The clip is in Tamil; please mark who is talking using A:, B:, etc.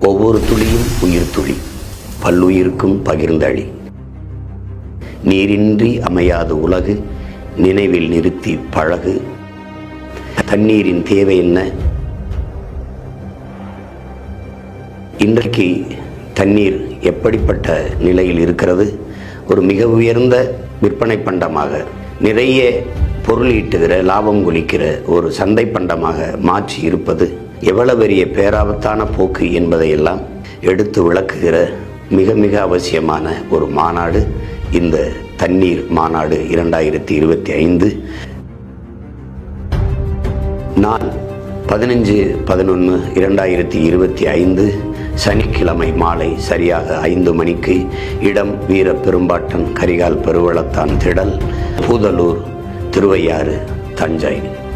A: ஒவ்வொரு துளியும் உயிர் துளி பல்லுயிருக்கும் பகிர்ந்தளி. நீரின்றி அமையாது உலகு நினைவில் நிறுத்தி பழகு. தண்ணீரின் தேவை என்ன? இன்றைக்கு தண்ணீர் எப்படிப்பட்ட நிலையில் இருக்கிறது? ஒரு மிக உயர்ந்த விற்பனை பண்டமாக நிறைய பொருள் ஈட்டுகிற லாபம் குளிக்கிற ஒரு சந்தை பண்டமாக மாற்றி இருப்பது எவ்வளவு பெரிய பேராபத்தான போக்கு என்பதையெல்லாம் எடுத்து விளக்குகிற மிக மிக அவசியமான ஒரு மாநாடு இந்த தண்ணீர் மாநாடு இரண்டாயிரத்தி இருபத்தி ஐந்து. நான் பதினஞ்சு பதினொன்று இரண்டாயிரத்தி இருபத்தி ஐந்து சனிக்கிழமை மாலை சரியாக ஐந்து மணிக்கு இடம் வீர பெரும்பாட்டன் கரிகால் பெருவளத்தான் திடல் பூதலூர் திருவையாறு தஞ்சை.